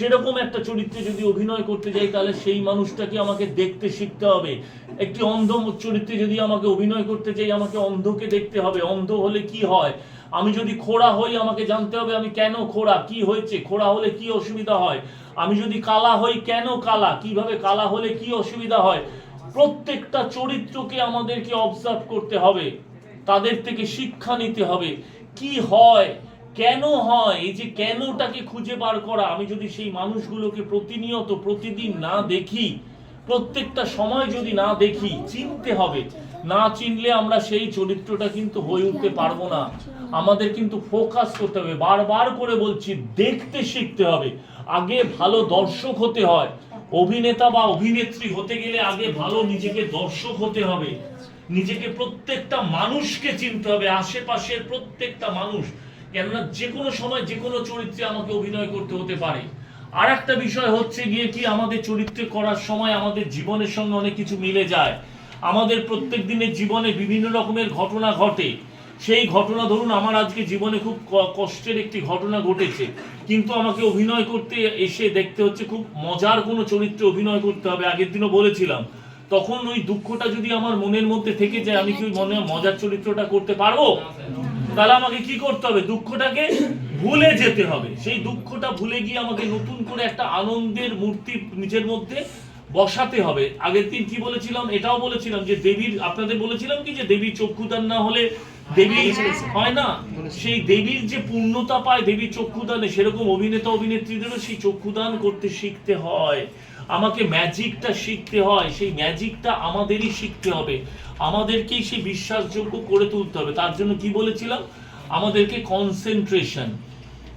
সেরকম একটা চরিত্রে যদি অভিনয় করতে যাই, তাহলে সেই মানুষটাকে আমাকে দেখতে শিখতে হবে। একটি অন্ধ চরিত্রে যদি আমাকে অভিনয় করতে যাই, আমাকে অন্ধকে দেখতে হবে। অন্ধ হলে কি হয়? আমি যদি খোড়া হই, আমাকে জানতে হবে আমি কেন খোড়া, কি হয়েছে? খোড়া হলে কি অসুবিধা হয়? আমি যদি কালা হই, কেন কালা? কীভাবে কালা হলে কি অসুবিধা হয়? প্রত্যেকটা চরিত্রকে আমাদেরকে অবজার্ভ করতে হবে। তাদের থেকে শিক্ষা নিতে হবে। কি হয়? কেন হয়? এই যে কেনটাকে খুঁজে বার করা? আমি যদি সেই মানুষগুলোকে প্রতিনিয়ত, প্রতিদিন না দেখি, প্রত্যেকটা সময় যদি না দেখি, চিনতে হবে। না চিনলে আমরা সেই চরিত্রটা কিন্তু হয়ে উঠতে পারব না। আমাদের কিন্তু ফোকাস করতে হবে। বারবার করে বলছি, দেখতে শিখতে হবে। আগে ভালো দর্শক হতে হয়। অভিনেতা বা অভিনেত্রী হতে গেলে আগে ভালো নিজেকে দর্শক হতে হবে। নিজেকে প্রত্যেকটা মানুষকে চিনতে হবে। আশেপাশের প্রত্যেকটা মানুষ। কেননা যে কোনো সময় যে কোনো চরিত্রে আমাকে অভিনয় করতে হতে পারে। আর একটা বিষয় হচ্ছে গিয়ে কি আমাদের চরিত্রে করার সময় আমাদের জীবনের সঙ্গে অনেক কিছু মিলে যায়। আমাদের প্রত্যেক দিনের জীবনে বিভিন্ন রকমের ঘটনা ঘটে। সেই ঘটনা ধরুন, আমার আজকে জীবনে খুব কষ্টের একটি ঘটনা ঘটেছে। কিন্তু আমাকে অভিনয় করতে এসে দেখতে হচ্ছে খুব মজার কোনো চরিত্রে অভিনয় করতে হবে। আগের দিনও বলেছিলাম, তখন ওই দুঃখটা যদি আমার মনের মধ্যে থেকে যায়, আমি কি মনে মজার চরিত্রটা করতে পারব? তাহলে আমাকে কি করতে হবে? দুঃখটাকে ভুলে যেতে হবে। সেই দুঃখটা ভুলে গিয়ে আমাকে নতুন করে একটা আনন্দের মূর্তি নিজের মধ্যে বসাতে হবে। আগের দিন কি বলেছিলাম? এটাও বলেছিলাম যে দেবীর, আপনাদের বলেছিলাম কি যে দেবীর চক্ষুদান না হলে দেবী হয় না? সেই দেবীর যে পূর্ণতা পায় দেবী চক্ষুদানে সেরকম অভিনেতা অভিনেত্রীদেরও সেই চক্ষুদান করতে শিখতে হয়। আমাকে ম্যাজিকটা শিখতে হয়। সেই ম্যাজিকটা আমাদেরই শিখতে হবে। আমাদেরকেই সেই বিশ্বাসযোগ্য করে তুলতে হবে। তার জন্য কি বলেছিলাম? আমাদেরকে কনসেন্ট্রেশন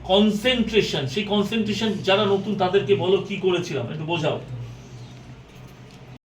কনসেন্ট্রেশন সেই কনসেন্ট্রেশন যারা নতুন তাদেরকে বলো কি করেছিলাম? একটু বোঝাও।